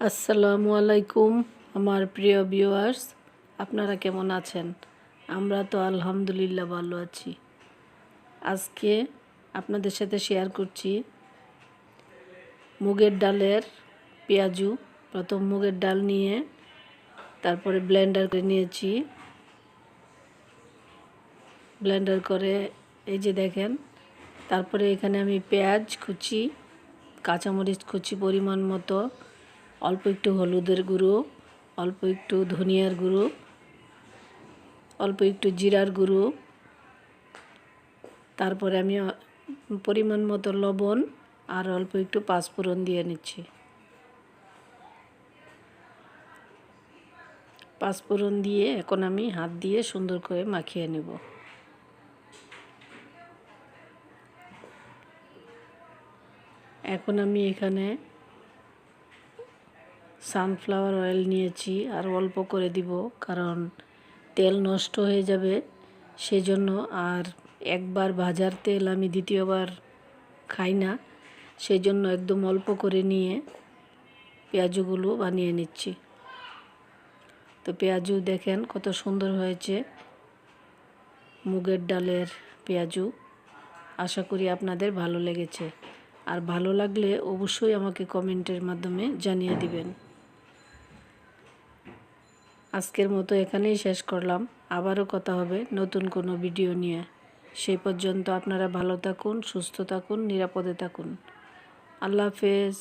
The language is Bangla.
আসসালামু আলাইকুম, আমার প্রিয় ভিউয়ার্স আপনারা কেমন আছেন? আমরা তো আলহামদুলিল্লাহ ভালো আছি। আজকে আপনাদের সাথে শেয়ার করছি মুগের ডালের পেঁয়াজু। প্রথম মুগের ডাল নিয়ে তারপরে ব্লেন্ডার করে নিয়েছি। ব্লেন্ডার করে এই যে দেখেন, তারপরে এখানে আমি পেঁয়াজ কুচি, কাঁচামরিচ কুচি পরিমাণ মতো অল্প একটু হলুদের গুঁড়ো, অল্প একটু ধনিয়ার গুঁড়ো, অল্প একটু জিরার গুঁড়ো, তারপরে আমি পরিমাণ মতো লবণ আর অল্প একটু পাঁচফোড়ন দিয়ে নিচ্ছি। পাঁচফোড়ন দিয়ে এখন আমি হাত দিয়ে সুন্দর করে মাখিয়ে নেব। এখন আমি এখানে সানফ্লাওয়ার অয়েল নিয়েছি আর অল্প করে দিব কারণ তেল নষ্ট হয়ে যাবে সেজন্য আর একবার ভাজার তেল আমি দ্বিতীয়বার খাই না। সেই জন্য একদম অল্প করে নিয়ে পেঁয়াজগুলো বানিয়ে নিচ্ছি। তো পেঁয়াজু দেখেন কত সুন্দর হয়েছে। মুগের ডালের পেঁয়াজু। আশা করি আপনাদের ভালো লেগেছে। আর ভালো লাগলে অবশ্যই আমাকে কমেন্টের মাধ্যমে জানিয়ে দিবেন। আজকের মতো এখানেই শেষ করলাম। আবারও কথা হবে নতুন কোনো ভিডিও নিয়ে। সেই পর্যন্ত আপনারা ভালো থাকুন, সুস্থ থাকুন, নিরাপদে থাকুন। আল্লাহ হাফেজ।